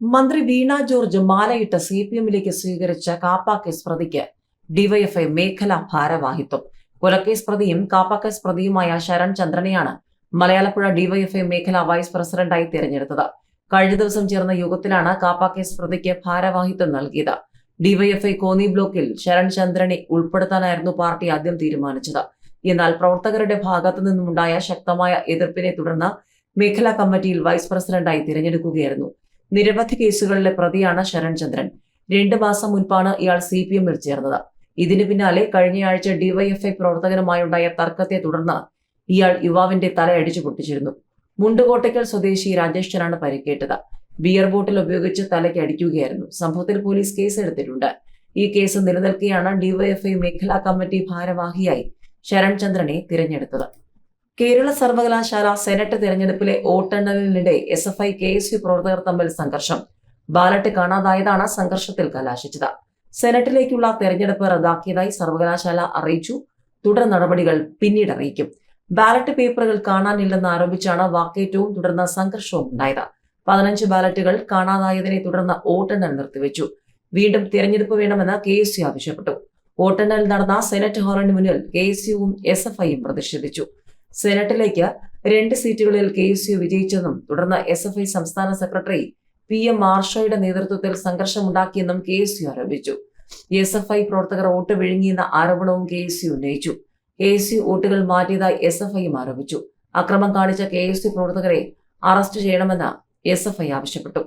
മന്ത്രി വീണ ജോർജ് മാലയിട്ട് C P എമ്മിലേക്ക് സ്വീകരിച്ച കാപ്പ കേസ് പ്രതിക്ക് ഡിവൈഎഫ്ഐ മേഖലാ ഭാരവാഹിത്വം. കൊലക്കേസ് പ്രതിയും കാപ്പ കേസ് പ്രതിയുമായ ശരൺ ചന്ദ്രനെയാണ് മലയാളപ്പുഴ ഡിവൈഎഫ്ഐ മേഖലാ വൈസ് പ്രസിഡന്റായി തിരഞ്ഞെടുത്തത്. കഴിഞ്ഞ ദിവസം ചേർന്ന യോഗത്തിലാണ് കാപ്പ കേസ് പ്രതിക്ക് ഭാരവാഹിത്വം നൽകിയത്. ഡിവൈഎഫ്ഐ കോന്നി ബ്ലോക്കിൽ ശരൺ ചന്ദ്രനെ ഉൾപ്പെടുത്താനായിരുന്നു പാർട്ടി ആദ്യം തീരുമാനിച്ചത്. എന്നാൽ പ്രവർത്തകരുടെ ഭാഗത്തു നിന്നുമുണ്ടായ ശക്തമായ എതിർപ്പിനെ തുടർന്ന് മേഖലാ കമ്മിറ്റിയിൽ വൈസ് പ്രസിഡന്റായി തിരഞ്ഞെടുക്കുകയായിരുന്നു. നിരവധി കേസുകളിലെ പ്രതിയാണ് ശരൺ ചന്ദ്രൻ രണ്ടു മാസം മുൻപാണ് ഇയാൾ സി പി എമ്മിൽ ചേർന്നത്. ഇതിനു പിന്നാലെ കഴിഞ്ഞയാഴ്ച ഡിവൈഎഫ്ഐ പ്രവർത്തകരുമായുണ്ടായ തർക്കത്തെ തുടർന്ന് ഇയാൾ യുവാവിന്റെ തല അടിച്ചു പൊട്ടിച്ചിരുന്നു. മുണ്ടുകോട്ടയ്ക്കൽ സ്വദേശി രാജേഷിനാണ് പരിക്കേറ്റത്. ബിയർ ബോട്ടിൽ ഉപയോഗിച്ച് തലയ്ക്ക് അടിക്കുകയായിരുന്നു. സംഭവത്തിൽ പോലീസ് കേസ് എടുത്തിട്ടുണ്ട് ഈ കേസ് നിലനിൽക്കെയാണ് ഡിവൈഎഫ്ഐ മേഖലാ കമ്മിറ്റി ഭാരവാഹിയായി ശരൺ ചന്ദ്രനെ തിരഞ്ഞെടുത്തത്. കേരള സർവകലാശാല സെനറ്റ് തെരഞ്ഞെടുപ്പിലെ വോട്ടെണ്ണലിനിടെ S F I K S U പ്രവർത്തകർ തമ്മിൽ സംഘർഷം. ബാലറ്റ് കാണാതായതാണ് സംഘർഷത്തിൽ കലാശിച്ചത്. സെനറ്റിലേക്കുള്ള തെരഞ്ഞെടുപ്പ് റദ്ദാക്കിയതായി സർവകലാശാല അറിയിച്ചു. തുടർ നടപടികൾ പിന്നീട് അറിയിക്കും. ബാലറ്റ് പേപ്പറുകൾ കാണാനില്ലെന്ന് ആരോപിച്ചാണ് വാക്കേറ്റവും തുടർന്ന് സംഘർഷവും ഉണ്ടായത്. പതിനഞ്ച് ബാലറ്റുകൾ കാണാതായതിനെ തുടർന്ന് വോട്ടെണ്ണൽ നിർത്തിവെച്ചു. വീണ്ടും തിരഞ്ഞെടുപ്പ് വേണമെന്ന് കെ എസ് യു ആവശ്യപ്പെട്ടു. വോട്ടെണ്ണൽ നടന്ന സെനറ്റ് ഹാളിന് മുന്നിൽ കെ എസ് യുവും എസ് എഫ് ഐയും പ്രതിഷേധിച്ചു. സെനറ്റിലേക്ക് രണ്ട് സീറ്റുകളിൽ കെ എസ് യു വിജയിച്ചെന്നും തുടർന്ന് എസ് എഫ് ഐ സംസ്ഥാന സെക്രട്ടറി പി എം മാർഷയുടെ നേതൃത്വത്തിൽ സംഘർഷമുണ്ടാക്കിയെന്നും കെ എസ് യു ആരോപിച്ചു. എസ് എഫ് ഐ പ്രവർത്തകർ വോട്ട് വിഴുങ്ങിയെന്ന ആരോപണവും കെ എസ് യു ഉന്നയിച്ചു. കെ എസ് യു വോട്ടുകൾ മാറ്റിയതായി എസ് എഫ് ഐയും ആരോപിച്ചു. അക്രമം കാണിച്ച കെ എസ് യു പ്രവർത്തകരെ അറസ്റ്റ് ചെയ്യണമെന്ന് എസ് എഫ് ഐ ആവശ്യപ്പെട്ടു.